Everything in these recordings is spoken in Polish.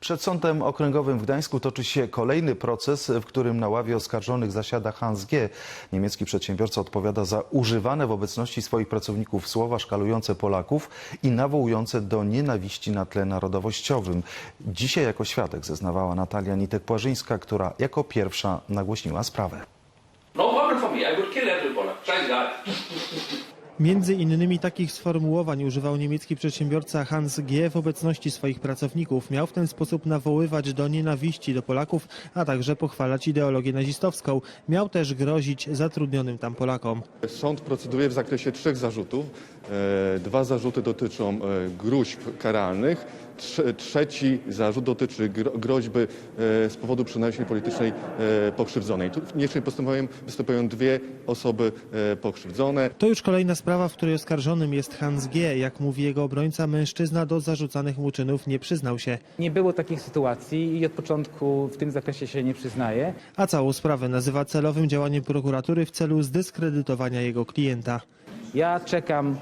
Przed Sądem Okręgowym w Gdańsku toczy się kolejny proces, w którym na ławie oskarżonych zasiada Hans G. Niemiecki przedsiębiorca odpowiada za używane w obecności swoich pracowników słowa szkalujące Polaków i nawołujące do nienawiści na tle narodowościowym. Dzisiaj jako świadek zeznawała Natalia Nitek-Płażyńska, która jako pierwsza nagłośniła sprawę. No for me. I would kill every Polak. Scheißegal. Między innymi takich sformułowań używał niemiecki przedsiębiorca Hans G. w obecności swoich pracowników. Miał w ten sposób nawoływać do nienawiści do Polaków, a także pochwalać ideologię nazistowską. Miał też grozić zatrudnionym tam Polakom. Sąd proceduje w zakresie trzech zarzutów. E, Dwa zarzuty dotyczą e, gruźb karalnych. Trze- Trzeci zarzut dotyczy gro- groźby e, z powodu przynależności politycznej e, pokrzywdzonej. Tu w niniejszym postępowaniu występują dwie osoby e, pokrzywdzone. To już kolejna sprawa, w której oskarżonym jest Hans G. Jak mówi jego obrońca, mężczyzna do zarzucanych mu czynów nie przyznał się, Nie było takich sytuacji i od początku w tym zakresie się nie przyznaję. a całą sprawę nazywa celowym działaniem prokuratury w celu zdyskredytowania jego klienta. Ja czekam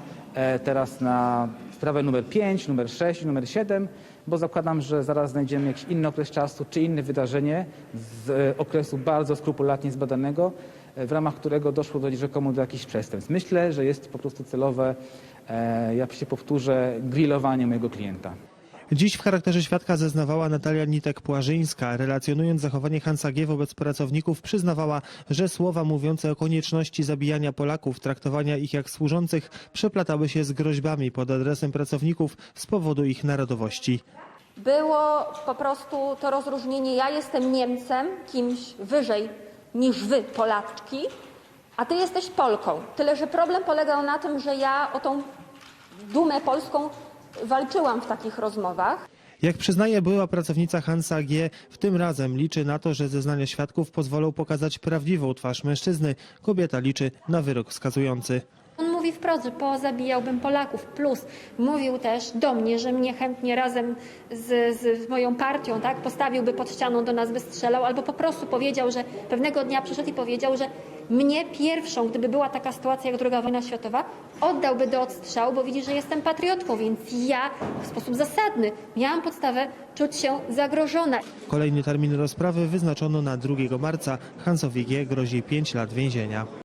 teraz na sprawę numer 5, numer 6, numer 7, bo zakładam, że zaraz znajdziemy jakiś inny okres czasu czy inne wydarzenie z e, okresu bardzo skrupulatnie zbadanego, e, w ramach którego doszło do rzekomo do jakichś przestępstw. Myślę, że jest po prostu celowe, e, ja się powtórzę, grillowanie mojego klienta. Dziś w charakterze świadka zeznawała Natalia Nitek-Płażyńska. Relacjonując zachowanie Hansa G. wobec pracowników, przyznawała, że słowa mówiące o konieczności zabijania Polaków, traktowania ich jak służących, przeplatały się z groźbami pod adresem pracowników z powodu ich narodowości. Było po prostu to rozróżnienie, ja jestem Niemcem, kimś wyżej niż wy, Polaczki, a ty jesteś Polką. Tyle, że problem polegał na tym, że ja o tą dumę polską walczyłam w takich rozmowach. Jak przyznaje była pracownica Hansa G., w tym razem liczy na to, że zeznania świadków pozwolą pokazać prawdziwą twarz mężczyzny. Kobieta liczy na wyrok skazujący. Mówi wprost, że pozabijałbym Polaków. Plus mówił też do mnie, że mnie chętnie razem z, z moją partią tak, postawiłby pod ścianą, do nas by strzelał, albo po prostu powiedział, że pewnego dnia przyszedł i powiedział, że mnie pierwszą, gdyby była taka sytuacja jak II wojna światowa, oddałby do odstrzału, bo widzi, że jestem patriotką, więc ja w sposób zasadny miałam podstawę czuć się zagrożona. Kolejny termin rozprawy wyznaczono na 2 marca. Hansowi G. grozi 5 lat więzienia.